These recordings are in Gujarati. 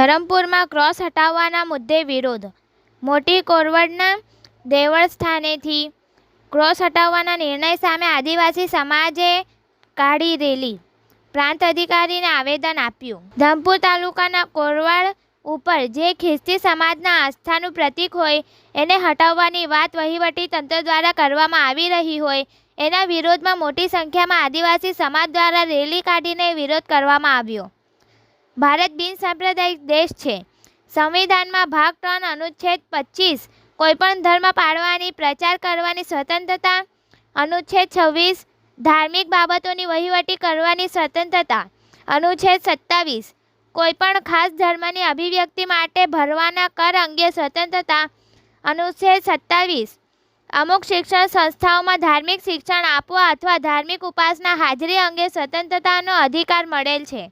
ધરમપુરમાં ક્રોસ હટાવવાના મુદ્દે વિરોધ. મોટી કોરવડના દેવળ સ્થાનેથી ક્રોસ હટાવવાના નિર્ણય સામે આદિવાસી સમાજે કાઢી રેલી. પ્રાંત અધિકારીને આવેદન આપ્યું. ધમપુર તાલુકાના કોરવાડ ઉપર જે ખ્રિસ્તી સમાજના આસ્થાનું પ્રતીક હોય, એને હટાવવાની વાત વહીવટી તંત્ર દ્વારા કરવામાં આવી રહી હોય, એના વિરોધમાં મોટી સંખ્યામાં આદિવાસી સમાજ દ્વારા રેલી કાઢીને વિરોધ કરવામાં આવ્યો. ભારત બિનસાંપ્રદાયિક દેશ છે. સંવિધાનમાં ભાગ ત્રણ અનુચ્છેદ પચીસ, કોઈપણ ધર્મ પાળવાની, પ્રચાર કરવાની સ્વતંત્રતા અનુચ્છેદ છવ્વીસ, ધાર્મિક બાબતોની વહીવટી કરવાની સ્વતંત્રતા અનુચ્છેદ સત્તાવીસ, કોઈપણ ખાસ ધર્મની અભિવ્યક્તિ માટે ભરવાના કર અંગે સ્વતંત્રતા અનુચ્છેદ સત્તાવીસ. અમુક શિક્ષણ સંસ્થાઓમાં ધાર્મિક શિક્ષણ આપવા અથવા ધાર્મિક ઉપાસના હાજરી અંગે સ્વતંત્રતાનો અધિકાર મળેલ છે.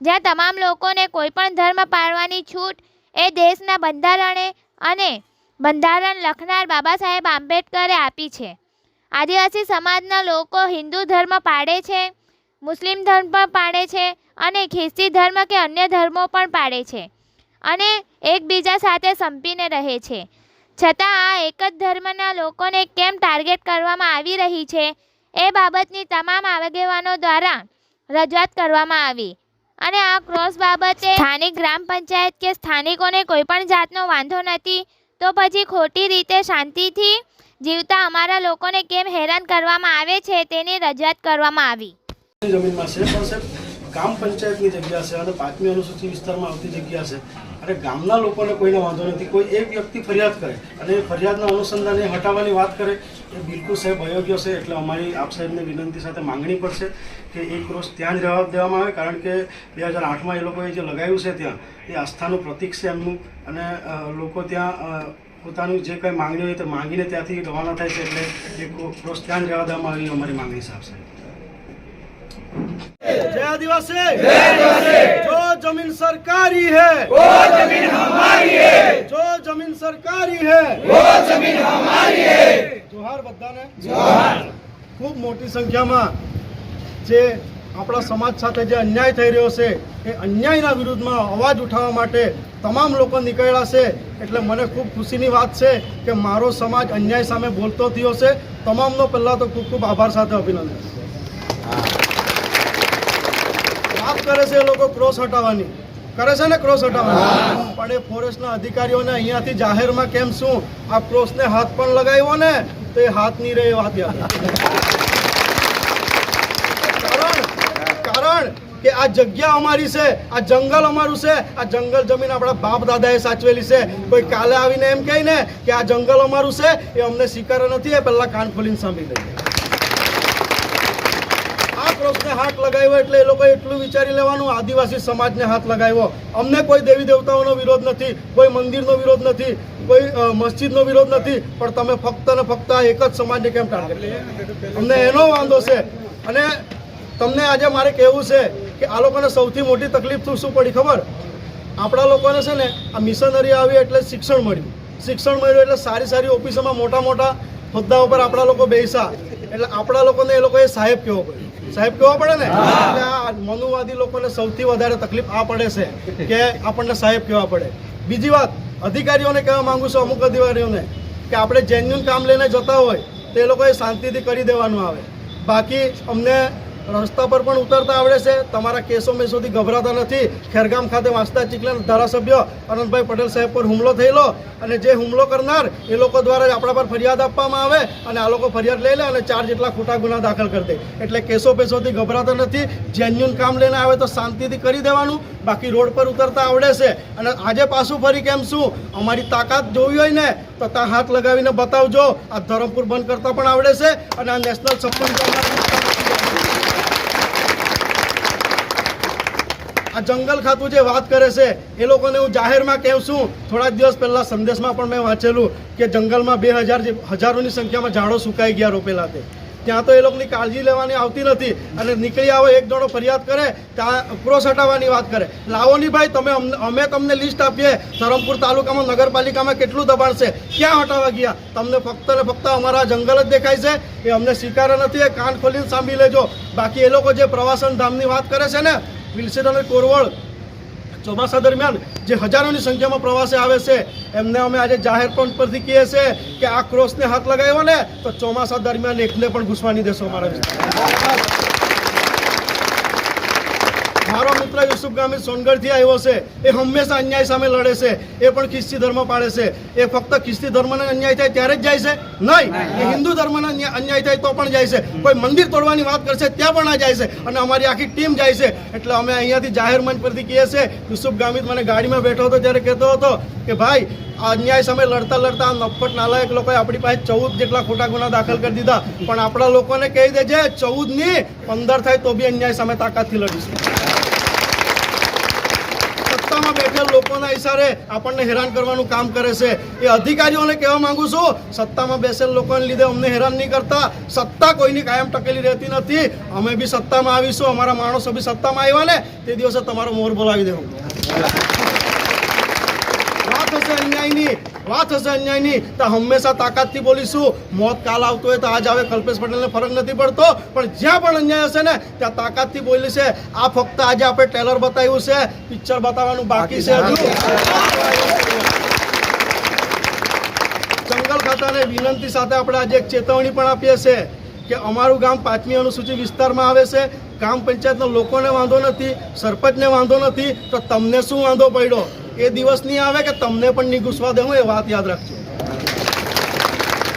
જ્યાં તમામ લોકોને કોઈપણ ધર્મ પાળવાની છૂટ એ દેશના બંધારણે અને બંધારણ લખનાર બાબા સાહેબ આંબેડકરે આપી છે. આદિવાસી સમાજના લોકો હિન્દુ ધર્મ પાળે છે, મુસ્લિમ ધર્મ પણ પાળે છે અને ખ્રિસ્તી ધર્મ કે અન્ય ધર્મો પણ પાળે છે અને એકબીજા સાથે સંપીને રહે છે. છતાં આ એક જ ધર્મના લોકોને કેમ ટાર્ગેટ કરવામાં આવી રહી છે એ બાબતની તમામ આગેવાનો દ્વારા રજૂઆત કરવામાં આવી. અને આ ક્રોસ બાબતે સ્થાનિક ગ્રામ પંચાયત કે સ્થાનિકોને કોઈ પણ જાતનો વાંધો નથી. તો પછી ખોટી રીતે શાંતિથી જીવતા અમારા લોકોને કેમ હેરાન કરવામાં આવે છે તેની રજૂઆત કરવામાં આવી. જમીનમાં છે ગામ પંચાયતની જગ્યા છે અને પાંચમી અનુસૂચિ વિસ્તારમાં આવતી જગ્યા છે. અને ગામના લોકોને કોઈને વાંધો નથી. કોઈ એક વ્યક્તિ ફરિયાદ કરે અને એ ફરિયાદના અનુસંધાને હટાવવાની વાત કરે, એ બિલકુલ સાહેબ અયોગ્ય છે. એટલે અમારી આપ સાહેબને વિનંતી સાથે માંગણી પડશે કે એ ક્રોસ ત્યાં જ રહેવા દેવામાં આવે, કારણ કે બે હજાર આઠમાં એ લોકોએ જે લગાવ્યું છે ત્યાં, એ આસ્થાનું પ્રતિક છે એમનું. અને લોકો ત્યાં પોતાનું જે કંઈ માંગણી હોય તે માંગીને ત્યાંથી રવાના થાય છે. એટલે એ ક્રોસ ત્યાં જ રહેવા દેવામાં આવી અમારી માંગણી છે સાહેબ. जय आदिवासी जो जमीन सरकारी है वो जमीन हमारी है जो जमीन सरकारी है वो जमीन हमारी है જોહાર બધાને જોહાર ખૂબ મોટી સંખ્યામાં જે આપણા સમાજ સાથે જે અન્યાય થઈ રહ્યો છે એ અન્યાયના વિરુદ્ધમાં અવાજ ઉઠાવવા માટે તમામ લોકો નીકળ્યા છે એટલે મને ખૂબ ખુશીની વાત છે કે મારો સમાજ અન્યાય સામે બોલતો થયો છે તમામનો પહેલાં તો ખૂબ ખૂબ આભાર સાથે અભિનંદન કરે છે એ લોકો ક્રોસ હટાવવાની. કરે છે ને ક્રોસ હટાવવાની? પણ એ ફોરેસ્ટના અધિકારીઓને અહીંયાથી જાહેરમાં કેમ શું? આ ક્રોસને હાથ પણ લગાવ્યો ને તો એ હાથ નહીં રહે વાત કારણ કારણ કે આ જગ્યા અમારી છે આ જંગલ અમારું છે આ જંગલ જમીન આપણા બાપ દાદાએ સાચવેલી છે. કોઈ કાલે આવીને એમ કહે ને કે આ જંગલ અમારું છે એ અમને સ્વીકાર નથી એ પહેલા કાન ખોલીને સાંભળી લઈએ. આ હાથ લગાવ્યો એટલે એ લોકોએ એટલું વિચારી લેવાનું આદિવાસી સમાજને હાથ લગાવ્યો. અમને કોઈ દેવી દેવતાઓનો વિરોધ નથી કોઈ મંદિરનો વિરોધ નથી કોઈ મસ્જિદનો વિરોધ નથી પણ તમે ફક્ત ને ફક્ત એક જ સમાજને કેમ ટાર્ગેટ અમને એનો વાંધો છે. અને તમને આજે મારે કહેવું છે કે આ લોકોને સૌથી મોટી તકલીફ શું પડી ખબર? આપણા લોકોને છે ને આ મિશનરી આવી એટલે શિક્ષણ મળ્યું. શિક્ષણ મળ્યું એટલે સારી સારી ઓફિસોમાં મોટા મોટા હોદ્દા ઉપર આપણા લોકો બેસા એટલે આપણા લોકોને એ લોકોએ સાહેબ કહેવો પડે. સાહેબ કહેવો પડે ને? એટલે આ મનુવાદી લોકોને સૌથી વધારે તકલીફ આ પડે છે કે આપણને સાહેબ કહેવા પડે. બીજી વાત, અધિકારીઓને કહેવા માંગુ છું અમુક અધિકારીઓને કે આપણે જેન્યુન કામ લઈને જતા હોય તો એ લોકોએ શાંતિથી કરી દેવાનું આવે. બાકી અમને રસ્તા પર પણ ઉતરતા આવડે છે. તમારા કેસો મેસોથી ગભરાતા નથી. ખેરગામ ખાતે વાંચતા ચીકલા ધારાસભ્ય અનંતભાઈ પટેલ સાહેબ પર હુમલો થયેલો અને જે હુમલો કરનાર એ લોકો દ્વારા આપણા પર ફરિયાદ આપવામાં આવે અને આ લોકો ફરિયાદ લઈ લે અને ચાર જેટલા ખોટા ગુના દાખલ કરી દે. એટલે કેસો પેસોથી ગભરાતા નથી. જેન્યુન કામ લઈને આવે તો શાંતિથી કરી દેવાનું. બાકી રોડ પર ઉતરતા આવડે છે. અને આજે પાછું ફરી કેમ શું? અમારી તાકાત જોવી હોય ને તો ત્યાં હાથ લગાવીને બતાવજો. આ ધરમપુર બંધ કરતા પણ આવડે છે અને આ નેશનલ છપ્પન આ જંગલ ખાતું જે વાત કરે છે, એ લોકોને હું જાહેરમાં કહું છું. થોડા દિવસ પહેલાં સંદેશમાં પણ મેં વાંચેલું કે જંગલમાં બે હજાર હજારોની સંખ્યામાં ઝાડો સુકાઈ ગયા રોપેલા તે. ત્યાં તો એ લોકોની કાળજી લેવાની આવતી નથી અને નીકળી આવો એક જણો ફરિયાદ કરે ત્યાં ક્રોસ હટાવવાની વાત કરે. લાવો નહીં ભાઈ, તમે અમે તમને લિસ્ટ આપીએ, ધરમપુર તાલુકામાં, નગરપાલિકામાં કેટલું દબાણ છે, ક્યાં હટાવવા ગયા? તમને ફક્ત ને ફક્ત અમારા જંગલ જ દેખાય છે, એ અમને સ્વીકાર નથી, એ કાન ખોલીને સાંભળી લેજો. બાકી એ લોકો જે પ્રવાસન ધામની વાત કરે છે ને વિલસેટ અને કોરવળ ચોમાસા દરમિયાન જે હજારોની સંખ્યામાં પ્રવાસે આવે છે, એમને અમે આજે જાહેર પણ પરથી કહીએ છીએ કે આ ક્રોસને હાથ લગાવ્યો ને, તો ચોમાસા દરમિયાન એકને પણ ઘૂસવા નહીં દેશો અમારા યુસુફ ગામી સોનગઢથી આવ્યો છે. એ હંમેશા અન્યાય સામે લડે છે. એ પણ ખ્રિસ્તી ધર્મ પાડે છે. એ ફક્ત ખ્રિસ્તી ધર્મને અન્યાય થાય ત્યારે જ જાય છે? નહીં. એ હિન્દુ ધર્મને અન્યાય થાય તો પણ જાય છે. કોઈ મંદિર તોડવાની વાત કરશે ત્યાં પણ આ જાય છે. અને અમારી આખી ટીમ જાય છે. એટલે અમે અહીંયાથી જાહેર મંચ પરથી કહીએ છીએ યુસુફ ગામિત મને ગાડીમાં બેઠો હતો ત્યારે કહેતો હતો કે ભાઈ આ અન્યાય સામે લડતા લડતા આ નફટ નાલાયક લોકોએ આપણી પાસે ચૌદ જેટલા ખોટા ગુના દાખલ કરી દીધા. પણ આપણા લોકોને કહી દેજે ચૌદની પંદર થાય તો બી અન્યાય સામે તાકાતથી લડીશું. સત્તામાં બેઠેલ લોકોના ઈશારે આપણને હેરાન કરવાનું કામ કરે છે. એ અધિકારીઓને કહેવા માંગુ છું, સત્તામાં બેસેલ લોકોને લીધે અમને હેરાન નહીં કરતા. સત્તા કોઈની કાયમ ટકેલી રહેતી નથી. અમે બી સત્તામાં આવીશું, અમારા માણસો બી સત્તામાં આવ્યા ને, તે દિવસે તમારો મોર બોલાવી દેવું. અન્યાયની, વાત ને ટેલર બતાવ્યું છે. પિક્ચર બતાવવાનું બાકી છે હજુ. જંગલ ખાતાને વિનંતી સાથે આપણે આજે એક ચેતવણી પણ આપીએ છીએ કે અમારું ગામ પાંચમી અનુસૂચિ વિસ્તારમાં આવે છે. ગ્રામ પંચાયતના લોકોને વાંધો નથી, સરપંચને વાંધો નથી. તો તમને શું વાંધો પડ્યો? એ દિવસ નહીં આવે કે તમને પણ નહીં ઘૂસવા દેવું એ વાત યાદ રાખજો.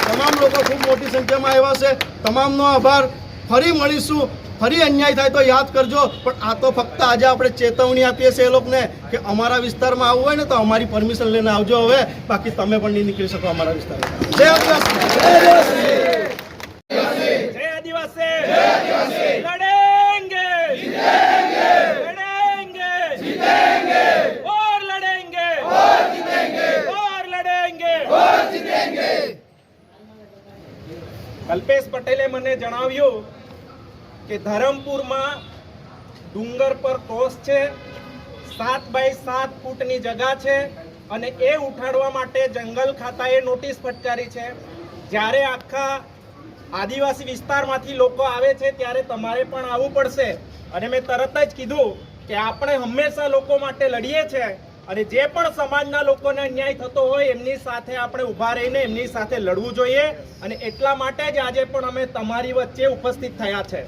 તમામ લોકો ખૂબ મોટી સંખ્યામાં આવ્યા છે. તમામનો આભાર. ફરી મળીશું. ફરી અન્યાય થાય તો યાદ કરજો. પણ આ તો ફક્ત આજે આપણે ચેતવણી આપીએ છીએ એ લોકોને કે અમારા વિસ્તારમાં આવવું હોય ને તો અમારી પરમિશન લઈને આવજો હવે. બાકી તમે પણ નહીં નીકળી શકો અમારા વિસ્તારમાં. જય કલ્પેશ પટેલે મને જણાવ્યું કે ધરમપુરમાં ડુંગર પર કોસ છે, સાત બાય સાત ફૂટની જગા છે અને એ ઉઠાડવા માટે જંગલ ખાતાએ નોટિસ ફટકારી છે. જ્યારે આખા આદિવાસી વિસ્તારમાંથી લોકો આવે છે ત્યારે તમારે પણ આવવું પડશે. અને મેં તરત જ કીધું કે આપણે હંમેશા લોકો માટે લડીએ છીએ. અને જે પણ સમાજના લોકોને અન્યાય થતો હોય એમની સાથે આપણે ઊભા રહીને એમની સાથે લડવું જોઈએ અને એટલા માટે જ આજે પણ અમે તમારી વચ્ચે ઉપસ્થિત થયા છે.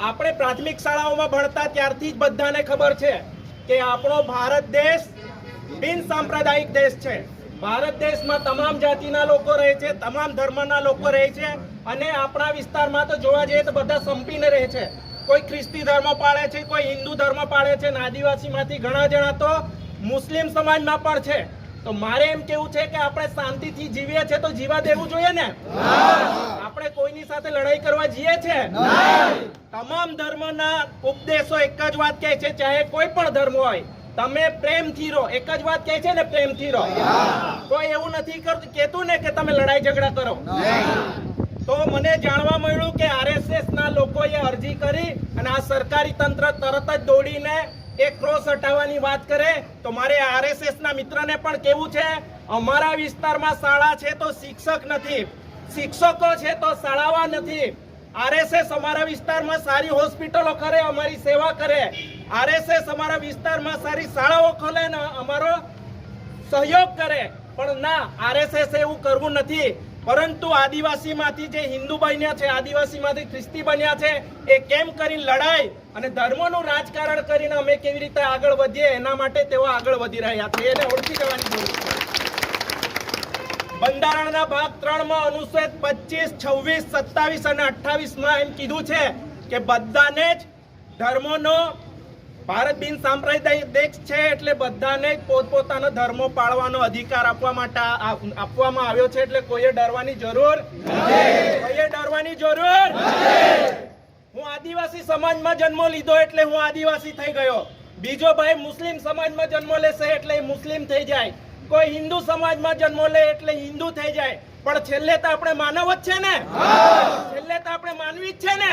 આપણે પ્રાથમિક શાળાઓમાં ભણતા ત્યારથી જ બધાને ખબર છે કે આપણો ભારત દેશ બિન સાંપ્રદાયિક દેશ છે. ભારત દેશમાં તમામ જાતિના લોકો રહે છે, તમામ ધર્મના લોકો રહે છે અને આપણા વિસ્તારમાં તો જોવા જઈએ તો બધા સંપીને રહે છે. કોઈ ખ્રિસ્તી ધર્મ પાળે છે કોઈ હિન્દુ ધર્મ પાળે છે અને આદિવાસીમાંથી ઘણા જણા તો મુસ્લિમ સમાજમાં પણ છે. તો મારે એમ કેવું છે કે આપણે શાંતિથી જીવીએ છીએ તો જીવા દેવું જોઈએ ને? આપણે કોઈની સાથે લડાઈ કરવા જઈએ છે? તમામ ધર્મના ઉપદેશો એક જ વાત કહે છે ચાહે કોઈ પણ ધર્મ હોય તમે પ્રેમથી રહો. એક જ વાત કહે છે ને પ્રેમથી રહો. કોઈ એવું નથી કરતું કેતું ને કે તમે લડાઈ ઝઘડા કરો. તો મને જાણવા મળ્યું કે આરએસએસ ના લોકોએ અરજી કરી અને આ સરકારી તંત્ર તરત જ દોડીને એક ક્રોસ હટાવવાની વાત કરે. તો મારે આરએસએસ ના મિત્રને પણ કેવું છે? અમારા વિસ્તારમાં શાળા છે તો શિક્ષક નથી. શિક્ષકો છે તો શાળાવા નથી. આરએસએસ અમારા વિસ્તારમાં સારી હોસ્પિટલો કરે, અમારી સેવા કરે. આરએસએસ અમારા વિસ્તારમાં સારી શાળાઓ ખોલે ને અમારો સહયોગ કરે. પણ ના, આરએસએસ એવું કરવું નથી. પરંતુ આદિવાસીમાંથી જે હિન્દુ બન્યા છે, આદિવાસીમાંથી ખ્રિસ્તી બન્યા છે, એ કેમ કરીને લડાઈ અને ધર્મનું રાજકારણ કરીને અમે કેવી રીતે આગળ વધીએ, એના માટે તેઓ આગળ વધી રહ્યા છે. એને ઓળખી જવાની જરૂર છે. બંધારણના ભાગ ત્રણમાં અનુચ્છેદ પચીસ, છવ્વીસ, સત્તાવીસ અને અઠ્ઠાવીસમાં એમ કીધું છે કે બધાને જ ધર્મોનો ભારત બિન સાંપ્રદાયિક દેશ છે એટલે બધાને પોતપોતાનો ધર્મો પાળવાનો અધિકાર આપવા માટે આપવામાં આવ્યો છે એટલે કોઈએ ડરવાની જરૂર કોઈએ ડરવાની જરૂર હું આદિવાસી સમાજમાં જન્મ લીધો એટલે હું આદિવાસી થઈ ગયો. બીજો ભાઈ મુસ્લિમ સમાજમાં જન્મ લેશે એટલે મુસ્લિમ થઈ જાય. કોઈ હિન્દુ સમાજમાં જન્મ લે એટલે હિન્દુ થઈ જાય. પણ છેલ્લે તો આપણે માનવ જ છે ને? છેલ્લે તો આપણે માનવી જ છે ને?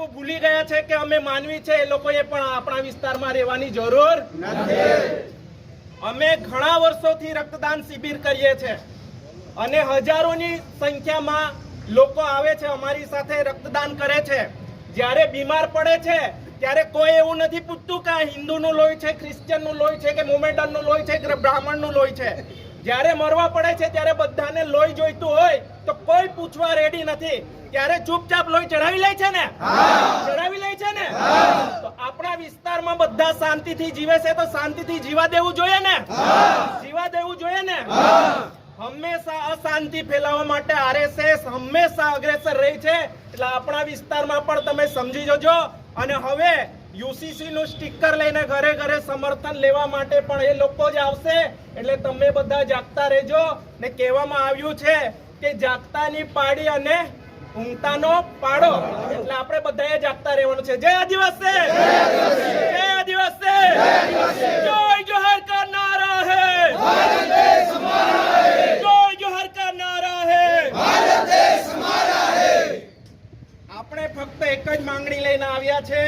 એવું ભૂલી ગયા છે કે અમે માનવી છે, એ લોકોએ પણ આપણા વિસ્તારમાં રહેવાની જરૂર અમે ઘણા વર્ષોથી રક્તદાન શિબિર કરીએ છીએ અને હજારોની સંખ્યામાં લોકો આવે છે, અમારી સાથે રક્તદાન કરે છે. જ્યારે બીમાર પડે છે, ત્યારે કોઈ એવું નથી પૂછતું કે આ હિન્દુનું લોહી છે ક્રિશ્ચિયનનું લોહી છે, કે મોમેડનનું લોહી છે, કે બ્રાહ્મણનું લોહી છે. જ્યારે મરવા પડે છે ત્યારે બધાને લોહી જોઈતું હોય તો કોઈ પૂછવા રેડી નથી. ત્યારે ચૂપચાપ લોહી ચડાવી લે છે ને? ચડાવી લે છે ને? તો આપણા વિસ્તારમાં બધા શાંતિથી જીવે છે તો શાંતિથી જીવા દેવું જોઈએ ને? જીવા દેવું જોઈએ ને? હંમેશા અશાંતિ ફેલાવવા માટે આરએસએસ હંમેશા અગ્રેસર રહી છે. એટલે આપણા વિસ્તારમાં પણ તમે સમજી જજો. અને હવે યુસીસી નું સ્ટીકર લઈને ઘરે ઘરે સમર્થન લેવા માટે પણ એ લોકો જ આવશે. એટલે તમે બધા જાગતા રહેજો ને કહેવામાં આવ્યું છે કે જાગતાની પાડી અને ઊંઘતાનો પાડો એટલે આપણે બધાએ જાગતા રહેવાનું છે. જય આદિવાસી! જય આદિવાસી! જય જોહર કા નારા હે! જય જોહર કા નારા હે! આપણે ફક્ત એક જ માંગણી લઈને આવ્યા છે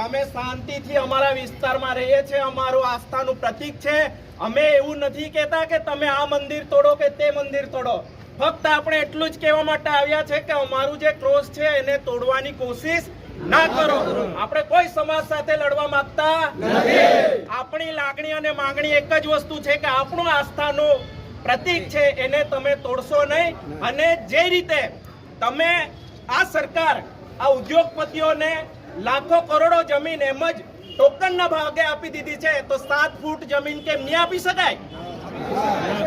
અમે શાંતિથી અમારા વિસ્તારમાં રહીએ છીએ, અમારું આસ્થાનું પ્રતીક છે. અમે એવું નથી કહેતા કે તમે આ મંદિર તોડો કે તે મંદિર તોડો. ફક્ત આપણે એટલું જ કહેવા માટે આવ્યા છે કે અમારું જે ક્રોસ છે એને તોડવાની કોશિશ ના કરો. આપણે કોઈ સમાજ સાથે લડવા માંગતા આપણી લાગણી અને માંગણી એક જ વસ્તુ છે કે આપણું આસ્થાનું પ્રતીક છે એને તમે તોડશો નહીં. અને જે રીતે તમે આ સરકાર, આ ઉદ્યોગપતિઓને લાખો કરોડો જમીન એમ જ ટોકનના ભાગે આપી દીધી છે. તો સાત ફૂટ જમીન કેમ નહીં આપી શકાય?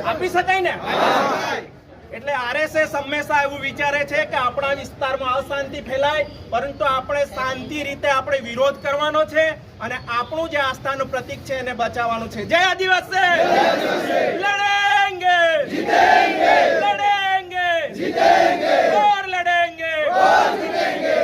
આપી શકાય ને? એટલે આરએસએસ હંમેશા એવું વિચારે છે કે આપણા વિસ્તારમાં અશાંતિ ફેલાય પરંતુ આપણે શાંતિ રીતે આપણે વિરોધ કરવાનો છે અને આપણું જે આસ્થાનું પ્રતિક છે એને બચાવવાનું છે. જય આદિવાસી! લડેંગે! જીતેંગે લડેંગે! જીતેંગે! ઓર લડેંગે! ઓર જીતેંગે!